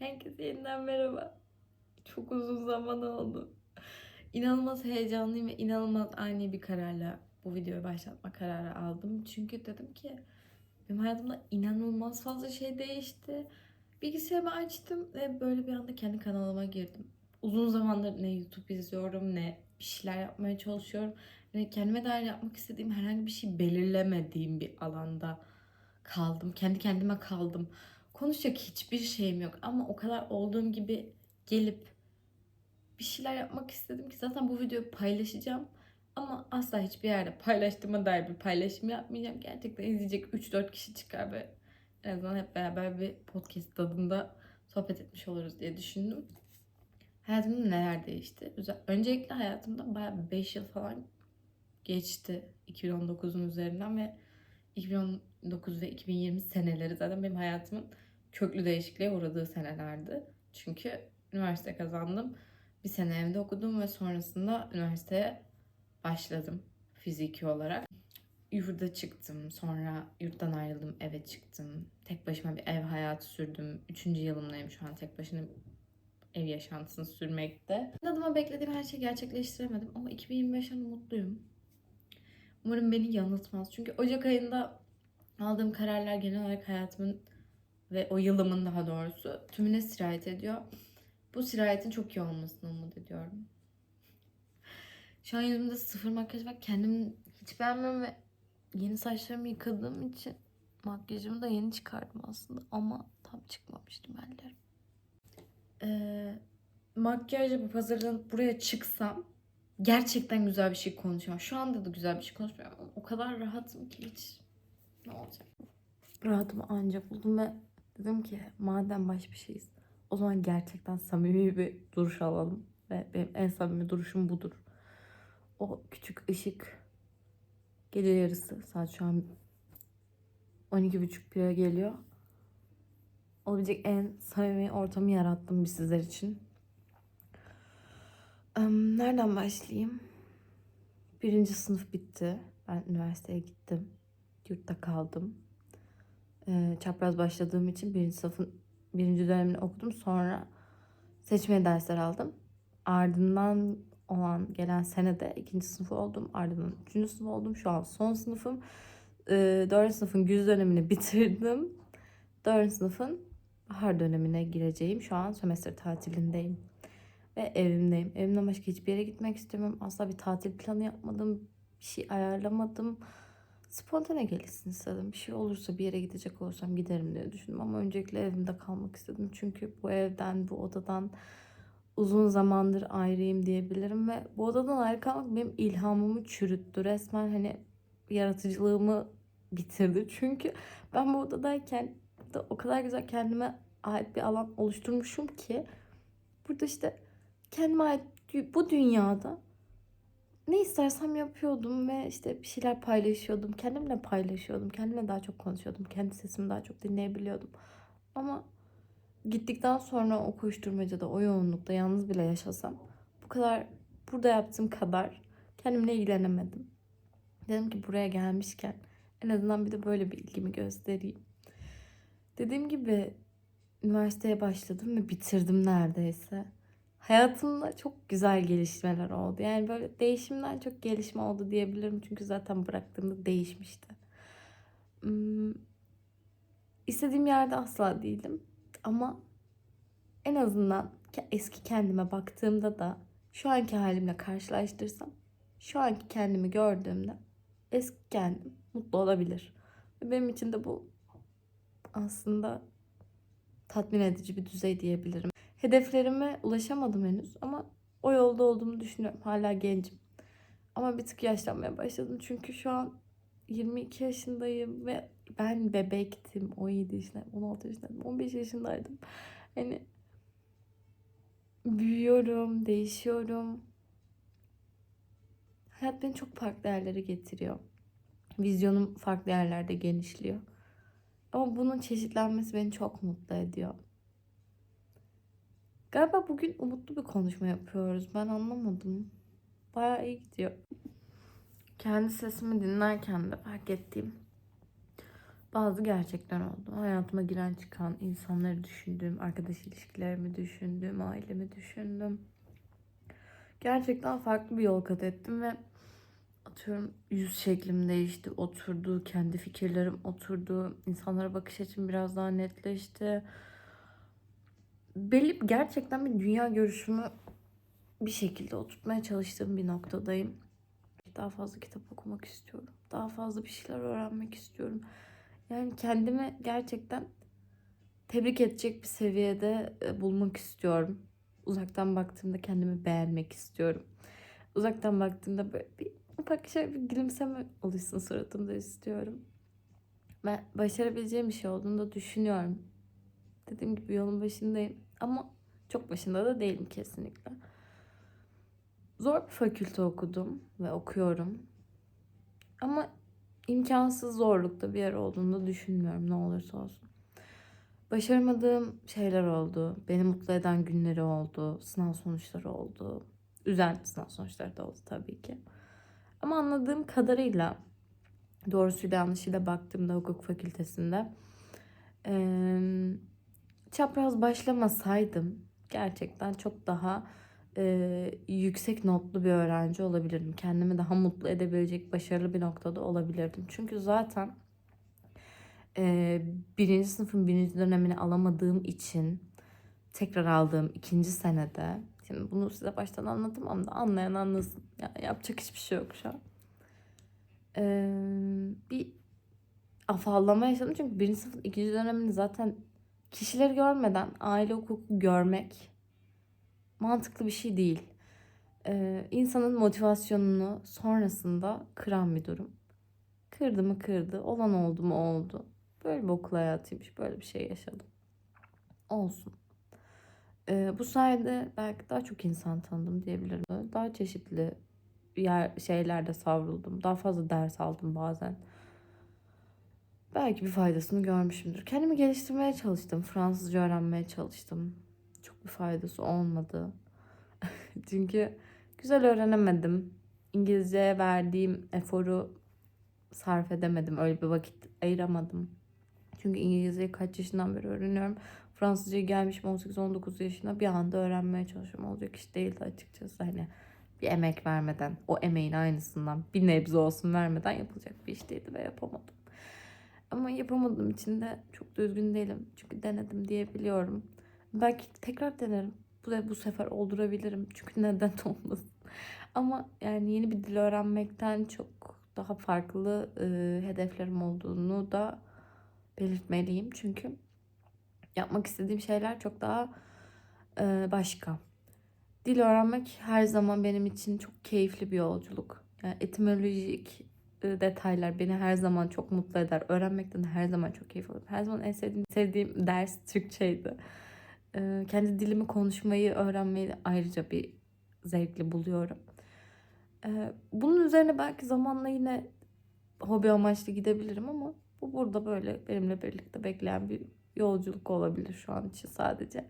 Herkese yeniden merhaba. Çok uzun zaman oldu. İnanılmaz heyecanlıyım ve inanılmaz ani bir kararla bu videoyu başlatma kararı aldım. Çünkü dedim ki benim hayatımda inanılmaz fazla şey değişti. Bilgisayarımı açtım ve böyle bir anda kendi kanalıma girdim. Uzun zamandır ne YouTube izliyorum ne bir şeyler yapmaya çalışıyorum. Ne kendime dair yapmak istediğim herhangi bir şey belirlemediğim bir alanda kaldım. Kendi kendime kaldım. Konuşacak hiçbir şeyim yok ama o kadar olduğum gibi gelip bir şeyler yapmak istedim ki zaten bu videoyu paylaşacağım. Ama asla hiçbir yerde paylaştığıma dair bir paylaşım yapmayacağım. Gerçekten izleyecek 3-4 kişi çıkar ve en azından hep beraber bir podcast tadında sohbet etmiş oluruz diye düşündüm. Hayatımda neler değişti? Öncelikle hayatımda bayağı 5 yıl falan geçti 2019'un üzerinden ve 2019 ve 2020 seneleri zaten benim hayatımın köklü değişikliğe uğradığı senelerdi. Çünkü üniversite kazandım. Bir sene evde okudum ve sonrasında üniversiteye başladım fiziki olarak. Yurda çıktım. Sonra yurttan ayrıldım. Eve çıktım. Tek başıma bir ev hayatı sürdüm. Üçüncü yılımdayım şu an tek başına ev yaşantısını sürmekte. Adıma beklediğim her şeyi gerçekleştiremedim ama 2025'ten mutluyum. Umarım beni yanıltmaz. Çünkü Ocak ayında aldığım kararlar genel olarak hayatımın ve o yılımın daha doğrusu tümüne sirayet ediyor. Bu sirayetin çok iyi olmasını umut ediyorum. Şu an yüzümde sıfır makyaj var. Kendimi hiç beğenmiyorum ve yeni saçlarımı yıkadığım için makyajımı da yeni çıkardım aslında ama tam çıkmamıştı bellerim. Ee, makyaj yapıp hazırlanıp buraya çıksam gerçekten güzel bir şey konuşacağım. Şu anda da güzel bir şey konuşmuyorum o kadar rahatım ki hiç ne olacak? Rahatımı ancak buldum ve dedim ki madem baş bir şeyiz o zaman gerçekten samimi bir duruş alalım. Ve benim en samimi duruşum budur. O küçük ışık gece yarısı saat şu an 12.30 geliyor. Olabilecek en samimi ortamı yarattım bir sizler için. Nereden başlayayım? Birinci sınıf bitti. Ben üniversiteye gittim. Yurtta kaldım. Ee, çapraz başladığım için birinci sınıfın birinci dönemini okudum. Sonra seçmeli dersler aldım. Ardından olan gelen senede ikinci sınıf oldum. Ardından üçüncü sınıf oldum. Şu an son sınıfım. Ee, dördüncü sınıfın güz dönemini bitirdim. Dördüncü sınıfın bahar dönemine gireceğim. Şu an sömestr tatilindeyim. Ve evimdeyim. Evimden başka hiçbir yere gitmek istemiyorum. Asla bir tatil planı yapmadım. Bir şey ayarlamadım. Spontane gelişsin istedim. Bir şey olursa bir yere gidecek olursam giderim diye düşündüm. Ama öncelikle evimde kalmak istedim. Çünkü bu evden, bu odadan uzun zamandır ayrıyım diyebilirim. Ve bu odadan ayrı kalmak benim ilhamımı çürüttü. Resmen hani yaratıcılığımı bitirdi. Çünkü ben bu odadayken da o kadar güzel kendime ait bir alan oluşturmuşum ki burada işte kendime ait bu dünyada ne istersem yapıyordum ve işte bir şeyler paylaşıyordum. Kendimle paylaşıyordum. Kendimle daha çok konuşuyordum. Kendi sesimi daha çok dinleyebiliyordum. Ama gittikten sonra o koşturmacada, o yoğunlukta yalnız bile yaşasam bu kadar burada yaptığım kadar kendimle ilgilenemedim. Dedim ki buraya gelmişken en azından bir de böyle bir ilgimi göstereyim. Dediğim gibi üniversiteye başladım ve bitirdim neredeyse. Hayatımda çok güzel gelişmeler oldu. Yani böyle değişimden çok gelişme oldu diyebilirim. Çünkü zaten bıraktığımda değişmişti. Hmm, istediğim yerde asla değilim. Ama en azından eski kendime baktığımda da şu anki halimle karşılaştırsam şu anki kendimi gördüğümde eski kendim mutlu olabilir. Benim için de bu aslında tatmin edici bir düzey diyebilirim. Hedeflerime ulaşamadım henüz ama o yolda olduğumu düşünüyorum. Hala gencim. Ama bir tık yaşlanmaya başladım. Çünkü şu an 22 yaşındayım ve ben bebektim. 17 yaşındayım, 16 yaşındayım, 15 yaşındaydım. Hani büyüyorum, değişiyorum. Hayat beni çok farklı yerlere getiriyor. Vizyonum farklı yerlerde genişliyor. Ama bunun çeşitlenmesi beni çok mutlu ediyor. Galiba bugün umutlu bir konuşma yapıyoruz. Ben anlamadım. Bayağı iyi gidiyor. Kendi sesimi dinlerken de fark ettiğim bazı gerçekler oldu. Hayatıma giren çıkan insanları düşündüm, arkadaş ilişkilerimi düşündüm, ailemi düşündüm. Gerçekten farklı bir yol kat ettim ve atıyorum yüz şeklim değişti, oturdu, kendi fikirlerim oturdu, insanlara bakış açım biraz daha netleşti. Belli gerçekten bir dünya görüşümü bir şekilde oturtmaya çalıştığım bir noktadayım. Daha fazla kitap okumak istiyorum. Daha fazla bir şeyler öğrenmek istiyorum. Yani kendimi gerçekten tebrik edecek bir seviyede e, bulmak istiyorum. Uzaktan baktığımda kendimi beğenmek istiyorum. Uzaktan baktığımda böyle bir ufak şey bir gülümseme oluşsun suratımda istiyorum. Ben başarabileceğim bir şey olduğunu da düşünüyorum. Dediğim gibi yolun başındayım ama çok başında da değilim kesinlikle. Zor bir fakülte okudum ve okuyorum. Ama imkansız zorlukta bir yer olduğunu düşünmüyorum ne olursa olsun. Başaramadığım şeyler oldu. Beni mutlu eden günleri oldu. Sınav sonuçları oldu. Üzen sınav sonuçları da oldu tabii ki. Ama anladığım kadarıyla doğrusuyla yanlışıyla baktığımda hukuk fakültesinde eee, çapraz başlamasaydım gerçekten çok daha eee, yüksek notlu bir öğrenci olabilirdim. Kendimi daha mutlu edebilecek başarılı bir noktada olabilirdim. Çünkü zaten eee, birinci sınıfın birinci dönemini alamadığım için tekrar aldığım ikinci senede şimdi bunu size baştan anlattım ama da anlayan anlasın. Ya, yapacak hiçbir şey yok şu an. Eee, bir afallama yaşadım çünkü birinci sınıfın ikinci dönemini zaten kişileri görmeden aile hukuku görmek mantıklı bir şey değil. Ee, insanın motivasyonunu sonrasında kıran bir durum. Kırdı mı kırdı, olan oldu mu oldu. Böyle bir okul hayatıymış, böyle bir şey yaşadım. Olsun. Ee, bu sayede belki daha çok insan tanıdım diyebilirim. Daha çeşitli yer şeylerde savruldum. Daha fazla ders aldım bazen. Belki bir faydasını görmüşümdür. Kendimi geliştirmeye çalıştım. Fransızca öğrenmeye çalıştım. Çok bir faydası olmadı. Çünkü güzel öğrenemedim. İngilizceye verdiğim eforu sarf edemedim. Öyle bir vakit ayıramadım. Çünkü İngilizceyi kaç yaşından beri öğreniyorum. Fransızcayı gelmişim 18-19 yaşına bir anda öğrenmeye çalışıyorum. Olacak iş değildi açıkçası. Hani bir emek vermeden, o emeğin aynısından bir nebze olsun vermeden yapılacak bir iş değildi ve yapamadım. Ama yapamadığım için de çok da üzgün değilim. Çünkü denedim diyebiliyorum. Belki tekrar denerim. Bu da bu sefer oldurabilirim. Çünkü neden olmasın. Ama yani yeni bir dil öğrenmekten çok daha farklı e, hedeflerim olduğunu da belirtmeliyim. Çünkü yapmak istediğim şeyler çok daha e, başka. Dil öğrenmek her zaman benim için çok keyifli bir yolculuk. Yani etimolojik detaylar beni her zaman çok mutlu eder. Öğrenmekten her zaman çok keyif alıyorum. Her zaman en sevdiğim, sevdiğim ders Türkçeydi. E, kendi dilimi konuşmayı, öğrenmeyi ayrıca bir zevkli buluyorum. E, bunun üzerine belki zamanla yine hobi amaçlı gidebilirim ama bu burada böyle benimle birlikte bekleyen bir yolculuk olabilir şu an için sadece.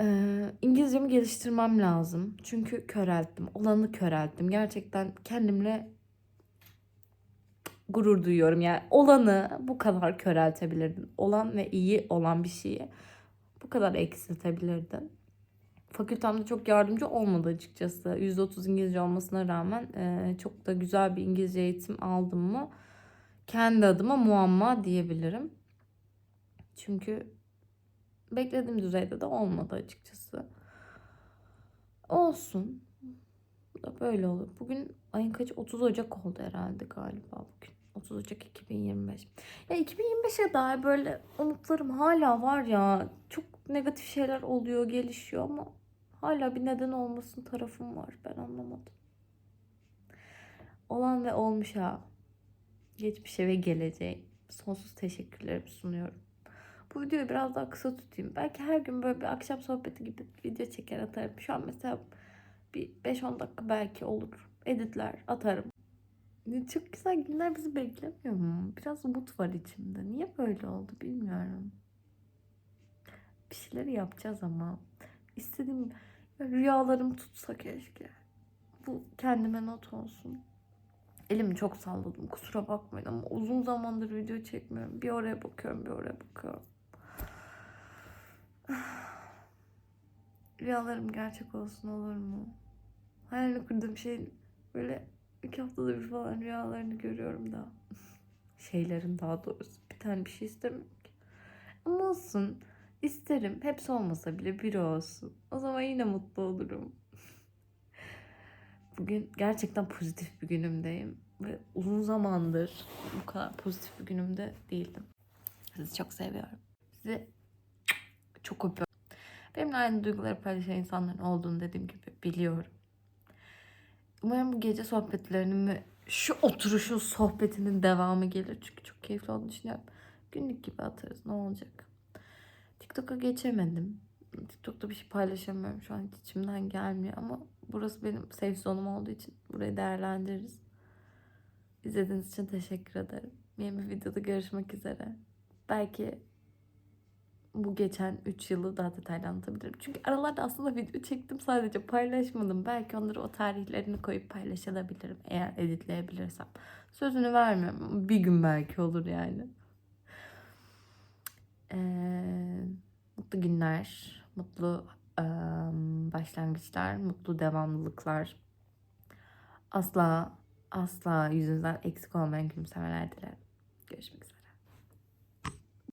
Ee, İngilizcemi geliştirmem lazım. Çünkü körelttim. Olanı körelttim. Gerçekten kendimle gurur duyuyorum. Yani olanı bu kadar köreltebilirdin. Olan ve iyi olan bir şeyi bu kadar eksiltebilirdin. Fakültemde çok yardımcı olmadı açıkçası. %30 İngilizce olmasına rağmen e, çok da güzel bir İngilizce eğitim aldım mı kendi adıma muamma diyebilirim. Çünkü beklediğim düzeyde de olmadı açıkçası. Olsun. Bu da böyle olur. Bugün ayın kaç? 30 Ocak oldu herhalde galiba bugün. 30 Ocak 2025. Ya 2025'e dair böyle umutlarım hala var ya. Çok negatif şeyler oluyor, gelişiyor ama hala bir neden olmasın tarafım var. Ben anlamadım. Olan ve olmuş ha. Geçmişe ve geleceğe sonsuz teşekkürlerimi sunuyorum. Bu videoyu biraz daha kısa tutayım. Belki her gün böyle bir akşam sohbeti gibi video çeker atarım. Şu an mesela bir 5-10 dakika belki olur. Editler atarım. Çok güzel günler bizi beklemiyor mu? Biraz umut var içimde. Niye böyle oldu bilmiyorum. Bir şeyleri yapacağız ama. İstediğim rüyalarım tutsa keşke. Bu kendime not olsun. Elimi çok salladım kusura bakmayın ama uzun zamandır video çekmiyorum. Bir oraya bakıyorum bir oraya bakıyorum. Rüyalarım gerçek olsun olur mu? Hayalini kurduğum şey böyle iki haftada bir falan rüyalarını görüyorum da. Şeylerin daha doğrusu. Bir tane bir şey istemiyorum ki. Ama olsun. isterim. Hepsi olmasa bile biri olsun. O zaman yine mutlu olurum. Bugün gerçekten pozitif bir günümdeyim. Ve uzun zamandır bu kadar pozitif bir günümde değildim. Sizi çok seviyorum. Sizi çok öpüyorum. Benimle aynı duyguları paylaşan insanların olduğunu dediğim gibi biliyorum. Umarım bu gece sohbetlerinin ve şu oturuşun sohbetinin devamı gelir. Çünkü çok keyifli olduğunu düşünüyorum. Günlük gibi atarız ne olacak. TikTok'a geçemedim. TikTok'ta bir şey paylaşamıyorum şu an hiç içimden gelmiyor ama burası benim safe zone'um olduğu için burayı değerlendiririz. İzlediğiniz için teşekkür ederim. Yeni bir videoda görüşmek üzere. Belki bu geçen 3 yılı daha detaylı anlatabilirim. Çünkü aralarda aslında video çektim sadece paylaşmadım. Belki onları o tarihlerini koyup paylaşabilirim eğer editleyebilirsem. Sözünü vermiyorum bir gün belki olur yani. Ee, mutlu günler, mutlu em, başlangıçlar, mutlu devamlılıklar. Asla asla yüzünüzden eksik olmayan gülümsemeler dilerim. Görüşmek üzere.